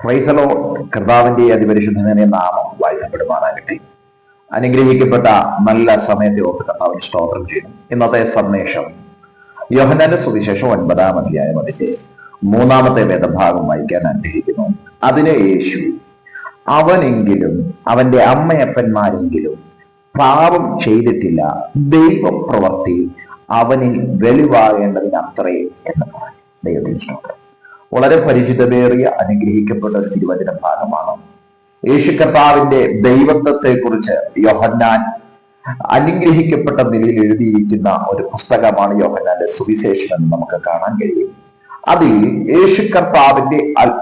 പ്രൈസലോ കർത്താവിന്റെ അതിപരിശുദ്ധനെ നാമം വാഴ്ത്തപ്പെടുമാറാകട്ടെ അനുഗ്രഹിക്കപ്പെട്ട നല്ല സമയത്തെ ഓർത്ത് കർത്താവിന് സ്തോത്രം ചെയ്യുന്നു. ഇന്നത്തെ സന്ദേശം യോഹനാന്റെ സുവിശേഷം ഒൻപതാം അധ്യായം അതിന്റെ മൂന്നാമത്തെ വേദഭാഗം വായിക്കാൻ ആഗ്രഹിക്കുന്നു അതിന് യേശു അവനെങ്കിലും അവന്റെ അമ്മയപ്പന്മാരെങ്കിലും പാപം ചെയ്തിട്ടില്ല. ദൈവപ്രവർത്തി അവനിൽ വെളിവാകേണ്ടതിനത്രേ എന്ന് പറഞ്ഞു. ദൈവത്തിന് സ്തോത്രം. വളരെ പരിചിതമേറിയ അനുഗ്രഹിക്കപ്പെട്ട ഒരു തിരുവചന ഭാഗമാണ്. യേശു കർത്താവിന്റെ ദൈവത്വത്തെ കുറിച്ച് യോഹന്നാൻ അനുഗ്രഹിക്കപ്പെട്ട നിലയിൽ എഴുതിയിരിക്കുന്ന ഒരു പുസ്തകമാണ് യോഹന്നാന്റെ സുവിശേഷം എന്ന് നമുക്ക് കാണാൻ കഴിയും. അതിൽ യേശു കർത്താവിന്റെ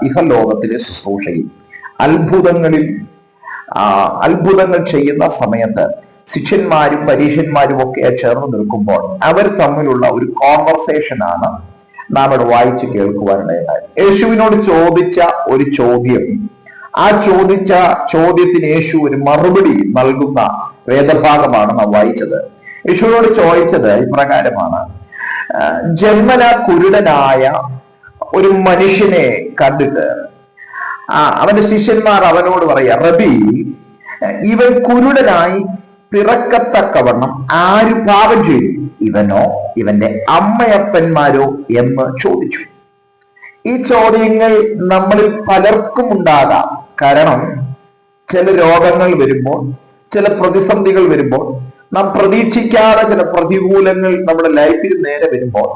ഇഹലോകത്തിലെ ശുശ്രൂഷയിൽ അത്ഭുതങ്ങളിൽ അത്ഭുതങ്ങൾ ചെയ്യുന്ന സമയത്ത് ശിഷ്യന്മാരും പരീക്ഷന്മാരും ഒക്കെ ചേർന്ന് നിൽക്കുമ്പോൾ അവർ തമ്മിലുള്ള ഒരു കോൺവെർസേഷൻ ആണ് നാം അവിടെ വായിച്ച് കേൾക്കുവാനിടയായി യേശുവിനോട് ചോദിച്ച ഒരു ചോദ്യം. ആ ചോദിച്ച ചോദ്യത്തിന് യേശു ഒരു മറുപടി നൽകുന്ന വേദഭാഗമാണ് നാം വായിച്ചത്. യേശുവിനോട് ചോദിച്ചത് ഇപ്രകാരമാണ്. ജന്മന കുരുടനായ ഒരു മനുഷ്യനെ കണ്ടിട്ട് അവന്റെ ശിഷ്യന്മാർ അവനോട് പറയാ റബി ഇവൻ കുരുടനായി പിറക്കത്തക്കവണ്ണം ആര് പാപം ചെയ്തു? ഇവനോ ഇവന്റെ അമ്മയപ്പന്മാരോ എന്ന് ചോദിച്ചു. ഈ ചോദ്യങ്ങൾ നമ്മളിൽ പലർക്കും ഉണ്ടാകാം കാരണം ചില രോഗങ്ങൾ വരുമ്പോൾ ചില പ്രതിസന്ധികൾ വരുമ്പോൾ നാം പ്രതീക്ഷിക്കാതെ ചില പ്രതികൂലങ്ങൾ നമ്മുടെ ലൈഫിൽ നേരെ വരുമ്പോൾ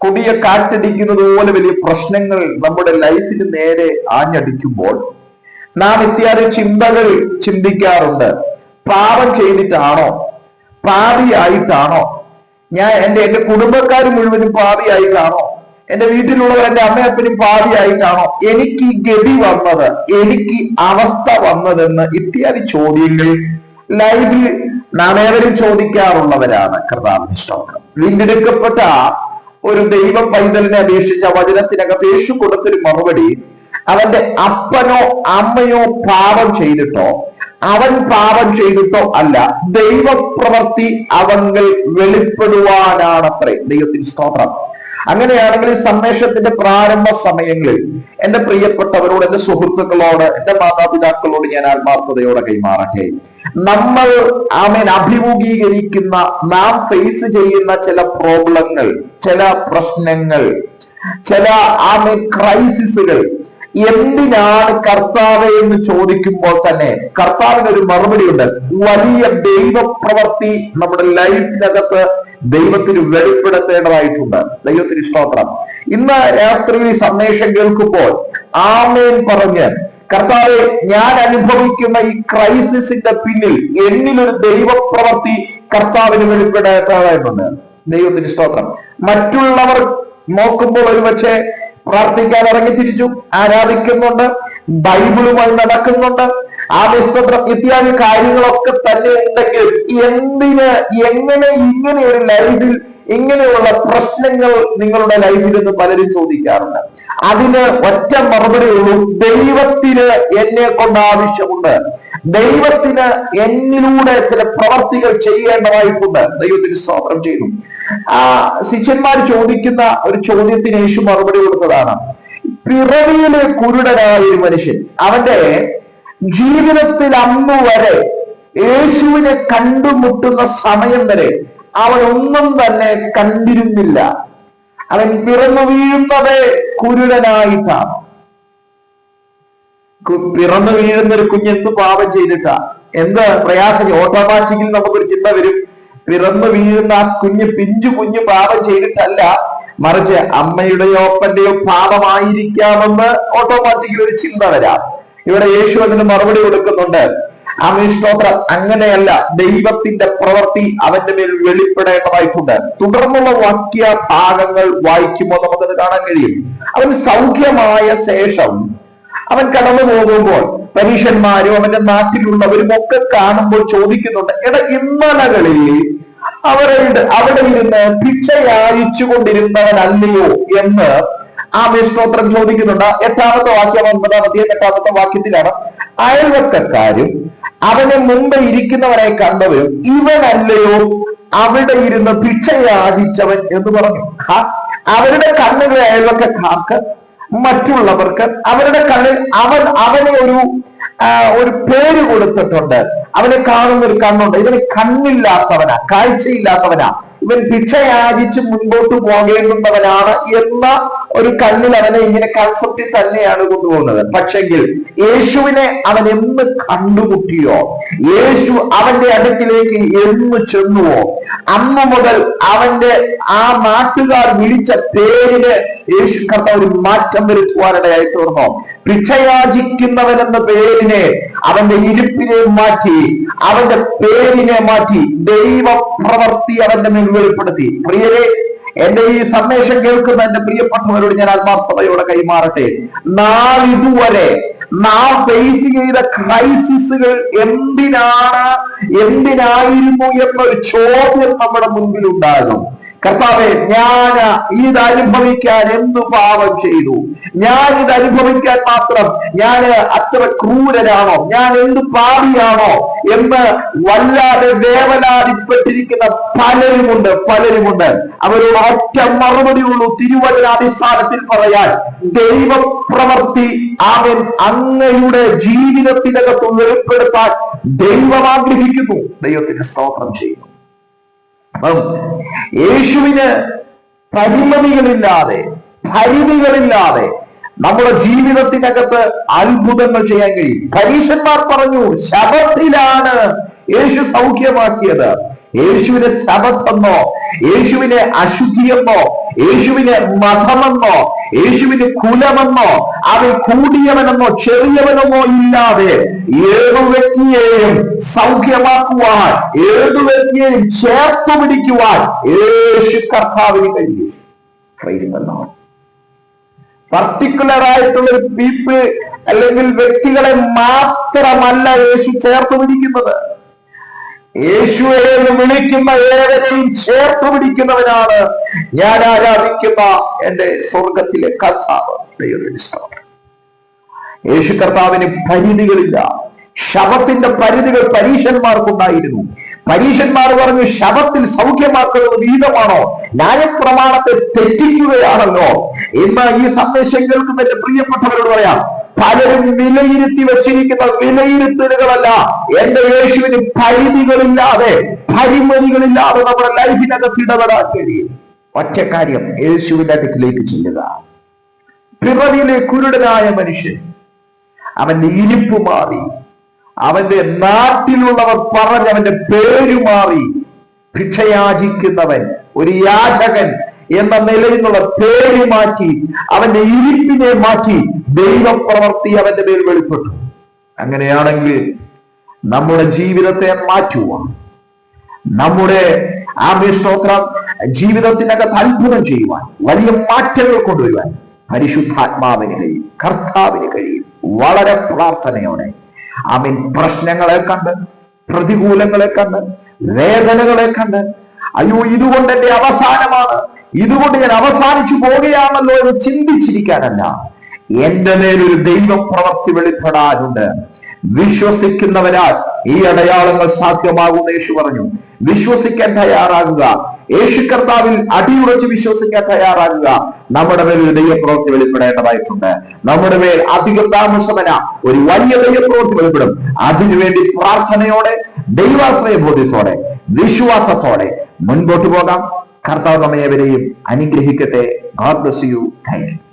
കൊടിയ കാറ്റടിക്കുന്നത് പോലെ വലിയ പ്രശ്നങ്ങൾ നമ്മുടെ ലൈഫിന് നേരെ ആഞ്ഞടിക്കുമ്പോൾ നാം ഇത്യാദി ചിന്തകൾ ചിന്തിക്കാറുണ്ട്. പാപം ചെയ്തിട്ടാണോ? പാപിയായിട്ടാണോ? ഞാൻ എന്റെ എന്റെ കുടുംബക്കാർ മുഴുവനും പാപിയായിട്ടാണോ? എന്റെ വീട്ടിലുള്ളവർ എന്റെ അമ്മയപ്പനും പാപിയായിട്ടാണോ? എനിക്ക് ഈ ഗതി വന്നത് എനിക്ക് അവസ്ഥ വന്നതെന്ന് ഇത്യാദി ചോദ്യങ്ങൾ ലൈവിൽ നാം ഏവരും ചോദിക്കാറുള്ളവരാണ്. കർത്താവിന് ഇഷ്ടമാണ് വീണ്ടെടുക്കപ്പെട്ട ഒരു ദൈവ പൈതലിനെ അപേക്ഷിച്ച വചനത്തിനകത്ത് യേശു കൊടുത്തൊരു മറുപടി അവന്റെ അപ്പനോ അമ്മയോ പാപം ചെയ്തിട്ടോ അവൻ പാപം ചെയ്തിട്ടോ അല്ല. ദൈവപ്രവൃത്തി അവങ്ങൾ വെളിപ്പെടുവാനാണത്രേ. ദൈവത്തിന് സ്തോത്രം. അങ്ങനെയാണെങ്കിൽ ഈ സന്ദേശത്തിന്റെ പ്രാരംഭ സമയങ്ങളിൽ എന്റെ പ്രിയപ്പെട്ടവരോട് എന്റെ സുഹൃത്തുക്കളോട് എന്റെ മാതാപിതാക്കളോട് ഞാൻ ആത്മാർത്ഥതയോടെ കൈമാറട്ടെ. നമ്മൾ ആമേൻ അഭിമുഖീകരിക്കുന്ന നാം ഫേസ് ചെയ്യുന്ന ചില പ്രോബ്ലങ്ങൾ ചില പ്രശ്നങ്ങൾ ചില ആമേൻ ക്രൈസിസുകൾ എന്തിനാണ് കർത്താവ് എന്ന് ചോദിക്കുമ്പോൾ തന്നെ കർത്താവിന് ഒരു മറുപടി ഉണ്ട് വലിയ ദൈവപ്രവർത്തി നമ്മുടെ ലൈഫിനകത്ത് ദൈവത്തിന് വെളിപ്പെടുത്തേണ്ടതായിട്ടുണ്ട്. ദൈവത്തിന് സ്തോത്രം. ഇന്ന് രാത്രി സന്ദേശം കേൾക്കുമ്പോൾ ആമേൻ പറഞ്ഞ് കർത്താവ് ഞാൻ അനുഭവിക്കുന്ന ഈ ക്രൈസിസിന്റെ പിന്നിൽ എന്നിലൊരു ദൈവപ്രവർത്തി കർത്താവിന് വെളിപ്പെടേണ്ടതായിട്ടുണ്ട് ദൈവത്തിന് സ്തോത്രം. മറ്റുള്ളവർ നോക്കുമ്പോൾ ഒരുപക്ഷെ പ്രാർത്ഥിക്കാൻ ഇറങ്ങി തിരിച്ചു. ആരാധിക്കുന്നുണ്ട്? ബൈബിളുമായി നടക്കുന്നുണ്ട്. ആ സ്തോത്രം ഇത്യാദി കാര്യങ്ങളൊക്കെ തന്നെ ഉണ്ടെങ്കിൽ എന്തിന് എങ്ങനെ ഇങ്ങനെ ഒരു ലൈഫിൽ ഇങ്ങനെയുള്ള പ്രശ്നങ്ങൾ നിങ്ങളുടെ ലൈഫിൽ നിന്ന് പലരും ചോദിക്കാറുണ്ട്. അതിന് ഒറ്റ മറുപടി ഉള്ളൂ ദൈവത്തിന് എന്നെ കൊണ്ട് ആവശ്യമുണ്ട്. ദൈവത്തിന് എന്നിലൂടെ ചില പ്രവർത്തികൾ ചെയ്യേണ്ടതായിട്ടുണ്ട്. ദൈവത്തിന് സ്തോത്രം ചെയ്യുന്നു. ആ ശിഷ്യന്മാർ ചോദിക്കുന്ന ഒരു ചോദ്യത്തിന് യേശു മറുപടി കൊടുത്തതാണ്. പിറവിയിലെ കുരുടനായ ഒരു മനുഷ്യൻ അവന്റെ ജീവിതത്തിൽ അന്ന് വരെ യേശുവിനെ കണ്ടുമുട്ടുന്ന സമയം വരെ അവൻ ഒന്നും തന്നെ കണ്ടിരുന്നില്ല. അവൻ പിറന്നു വീഴുന്നത് കുരുടനായിട്ടാണ്. പിറന്നു വീഴുന്ന ഒരു കുഞ്ഞ് എന്ത് പാപം ചെയ്തിട്ടാ? എന്ത് പ്രയാസം ഓട്ടോമാറ്റിക്കലി നമുക്കൊരു ചിന്ത വരും. പിറന്നു വീഴുന്ന ആ കുഞ്ഞ് പിഞ്ചു കുഞ്ഞ് പാപം ചെയ്തിട്ടല്ല മറിച്ച് അമ്മയുടെയോ അപ്പന്റെയോ പാപമായിരിക്കാമെന്ന് ഓട്ടോമാറ്റിക്കിൽ ഒരു ചിന്ത വരാം. ഇവിടെ യേശു അതിന് മറുപടി കൊടുക്കുന്നുണ്ട്. സ്തോത്രം. അങ്ങനെയല്ല ദൈവത്തിന്റെ പ്രവൃത്തി അവന്റെ മേൽ വെളിപ്പെടേണ്ടതായിട്ടുണ്ട്. തുടർന്നുള്ള വാക്യ ഭാഗങ്ങൾ വായിക്കുമ്പോൾ നമുക്കത് കാണാൻ കഴിയും. അവൻ സൗഖ്യമായ ശേഷം അവൻ കടന്നു പോകുമ്പോൾ പരീക്ഷന്മാരും അവന്റെ നാട്ടിലുള്ളവരും ഒക്കെ കാണുമ്പോൾ ചോദിക്കുന്നുണ്ട് എടാ ഇന്നലകളിൽ അവരുടെ അവിടെ ഇരുന്ന് പിച്ചയായിച്ചു കൊണ്ടിരുന്നവനല്ലയോ എന്ന് ആ വിഷ്ണോത്രം ചോദിക്കുന്നുണ്ട്. എട്ടാമത്തെ വാക്യം ഒൻപതാമത്തെ എട്ടാമത്തെ വാക്യത്തിലാണ് അയൽവക്കക്കാരും അവനെ മുമ്പ് ഇരിക്കുന്നവരെ കണ്ടവരും ഇവനല്ലയോ? അവിടെ ഇരുന്ന് ഭിക്ഷ യാചിച്ചവൻ എന്ന് പറഞ്ഞു. അവരുടെ കണ്ണുകളെ അയൽവക്കക്കാർക്ക് മറ്റുള്ളവർക്ക് അവരുടെ കണ്ണിൽ അവൻ അവനെ ഒരു ഒരു പേര് കൊടുത്തിട്ടുണ്ട്. അവനെ കാണുന്ന ഒരു കണ്ണുണ്ട്. ഇവന് കണ്ണില്ലാത്തവനാ കാഴ്ചയില്ലാത്തവനാ. ഇവൻ ഭിക്ഷയാചിച്ച് മുൻപോട്ട് പോകേണ്ടുന്നവനാണ് എന്ന ഒരു കല്ലിൽ അവനെ ഇങ്ങനെ കൺസെപ്റ്റിൽ തന്നെയാണ് കൊണ്ടുപോകുന്നത്. പക്ഷെങ്കിൽ യേശുവിനെ അവൻ എന്ന് കണ്ടുമുട്ടിയോ? യേശു അവന്റെ അടുക്കിലേക്ക് എന്ന് ചെന്നുവോ? അന്ന് മുതൽ അവന്റെ ആ നാട്ടുകാർ വിളിച്ച പേരിന് യേശു കർത്താവ് ഒരു മാറ്റം വരുത്തുവാനിടയായി തീർന്നു? ഭിക്ഷയാചിക്കുന്നവൻ എന്ന പേരിനെ അവന്റെ ഇരിപ്പിനെ മാറ്റി അവന്റെ പേരിനെ മാറ്റി ദൈവ പ്രവർത്തി അവന്റെ മേൽ വെളിപ്പെടുത്തി. പ്രിയരെ എന്റെ ഈ സന്ദേശം കേൾക്കുന്ന എന്റെ പ്രിയപ്പെട്ടവരോട് ഞാൻ ആത്മാർത്ഥതയോടെ കൈമാറട്ടെ. നാം ഫേസ് ചെയ്ത ക്രൈസിസുകൾ എന്തിനാണ് എന്തിനായിരുന്നു എന്നൊരു ചോദ്യം നമ്മുടെ മുൻപിൽ ഉണ്ടാകും കർത്താവെ ഞാൻ ഇത് അനുഭവിക്കാൻ എന്തു പാപം ചെയ്തു? ഞാൻ ഇത് അനുഭവിക്കാൻ മാത്രം ഞാൻ അത്ര ക്രൂരനാണോ? ഞാൻ എന്ത് പാപിയാണോ? എന്ന് വല്ലാതെ വേവലാതിപ്പെട്ടിരിക്കുന്ന പലരുമുണ്ട് പലരുമുണ്ട്. അവരോട് ഒറ്റ മറുപടിയുള്ളൂ തിരുവല്ല അടിസ്ഥാനത്തിൽ പറയാൻ. ദൈവപ്രവർത്തി അവൻ അങ്ങയുടെ ജീവിതത്തിനകത്ത് വെളിപ്പെടുത്താൻ ദൈവം ആഗ്രഹിക്കുന്നു. ദൈവത്തിന് സ്തോത്രം ചെയ്യുന്നു. അപ്പം യേശുവിന് പരിമിതികളില്ലാതെ പരിധികളില്ലാതെ നമ്മുടെ ജീവിതത്തിനകത്ത് അത്ഭുതങ്ങൾ ചെയ്യാൻ കഴിയും. പരീക്ഷന്മാർ പറഞ്ഞു ശബത്തിലാണ് യേശു സൗഖ്യമാക്കിയത്. യേശുവിനെ ശബത്തെന്നോ യേശുവിനെ അശുദ്ധിയെന്നോ യേശുവിനെ മതമെന്നോ യേശുവിന് കുലമെന്നോ അവൻ കൂടിയവനെന്നോ ചെറിയവനെന്നോ ഇല്ലാതെ ഏതു വ്യക്തിയെയും സൗഖ്യമാക്കുവാൻ ഏതു വ്യക്തിയെയും ചേർത്ത് പിടിക്കുവാൻ യേശു കർത്താവിന് കഴിയും. പർട്ടിക്കുലർ ആയിട്ടുള്ള പീപ്പിൾ അല്ലെങ്കിൽ വ്യക്തികളെ മാത്രമല്ല യേശു ചേർത്ത് പിടിക്കുന്നത് യേശുവെ എന്ന് വിളിക്കുന്ന ഏവരെയും ചേർത്ത് പിടിക്കുന്നവനാണ് ഞാൻ ആരാധിക്കുന്ന എന്റെ സ്വർഗത്തിലെ കർത്താവ്. യേശു കർത്താവിന് പരിധികളില്ല. ശവത്തിന്റെ പരിധികൾ പരീക്ഷന്മാർക്കുണ്ടായിരുന്നു പരീക്ഷന്മാർ പറഞ്ഞു ശവത്തിൽ സൗഖ്യമാക്കുന്നത് വീതമാണോ? ന്യായപ്രമാണത്തെ തെറ്റിക്കുകയാണല്ലോ. ഇന്ന് ഈ സന്ദേശം കേൾക്കുന്ന എന്റെ പ്രിയപ്പെട്ടവരോട് പറയാം പലരും വിലയിരുത്തി വച്ചിരിക്കുന്ന വിലയിരുത്തലുകളല്ല. എന്റെ യേശുവിന് പരിധികളില്ലാതെ പരിമിതികളില്ലാതെ നമ്മുടെ ലൈഫിനകത്ത് ഇടപെടാൻ കഴിയും. ഒറ്റ കാര്യം യേശുവിന്റെ അടുക്കിലേക്ക് ചെല്ലുക. പിറവിയിലെ കുരുടനായ മനുഷ്യൻ അവന്റെ ഇരിപ്പ് മാറി. അവന്റെ നാട്ടിലുള്ളവർ പറഞ്ഞ് അവന്റെ പേര് മാറി. ഭിക്ഷയാചിക്കുന്നവൻ ഒരു യാചകൻ എന്ന നിലയിലുള്ള പേര് മാറ്റി അവന്റെ ഇരിപ്പിനെ മാറ്റി ദൈവപ്രവർത്തി അവന്റെ മേൽ വെളിപ്പെട്ടു. അങ്ങനെയാണെങ്കിൽ നമ്മുടെ ജീവിതത്തെ മാറ്റുക നമ്മുടെ ആ സ്തോത്രം ജീവിതത്തിനകത്ത് അത്ഭുതം ചെയ്യുവാൻ വലിയ മാറ്റങ്ങൾ കൊണ്ടുവരുവാൻ പരിശുദ്ധാത്മാവിന് കഴിയും കർത്താവിന് കഴിയും. വളരെ പ്രാർത്ഥനയോടെ. അവൻ പ്രശ്നങ്ങളെ കണ്ട് പ്രതികൂലങ്ങളെ കണ്ട് വേദനകളെ കണ്ട് അയ്യോ ഇതുകൊണ്ട് എന്റെ അവസാനമാണ്. ഇതുകൊണ്ട് ഞാൻ അവസാനിച്ചു പോവുകയാണല്ലോ എന്ന് ചിന്തിച്ചിരിക്കാനല്ല. എന്റെ മേലൊരു ദൈവപ്രവർത്തി വെളിപ്പെടാനുണ്ട്. വിശ്വസിക്കുന്നവരാൽ ഈ അടയാളങ്ങൾ സാധ്യമാകുന്ന യേശു പറഞ്ഞു. വിശ്വസിക്കാൻ തയ്യാറാകുക. യേശു കർത്താവിൽ അടിയുറച്ച് വിശ്വസിക്കാൻ തയ്യാറാകുക. നമ്മുടെ മേൽ ഒരു ദൈവപ്രവൃത്തി വെളിപ്പെടേണ്ടതായിട്ടുണ്ട്. നമ്മുടെ മേൽ അധികം താമസമല ഒരു വലിയ ദൈവപ്രവൃത്തി വെളിപ്പെടും. അതിനുവേണ്ടി പ്രാർത്ഥനയോടെ ദൈവാശ്രയ ബോധ്യത്തോടെ വിശ്വാസത്തോടെ മുൻപോട്ട് പോകാം. കർത്താവ് നമ്മയെവരെയും അനുഗ്രഹിക്കട്ടെ. God bless you thank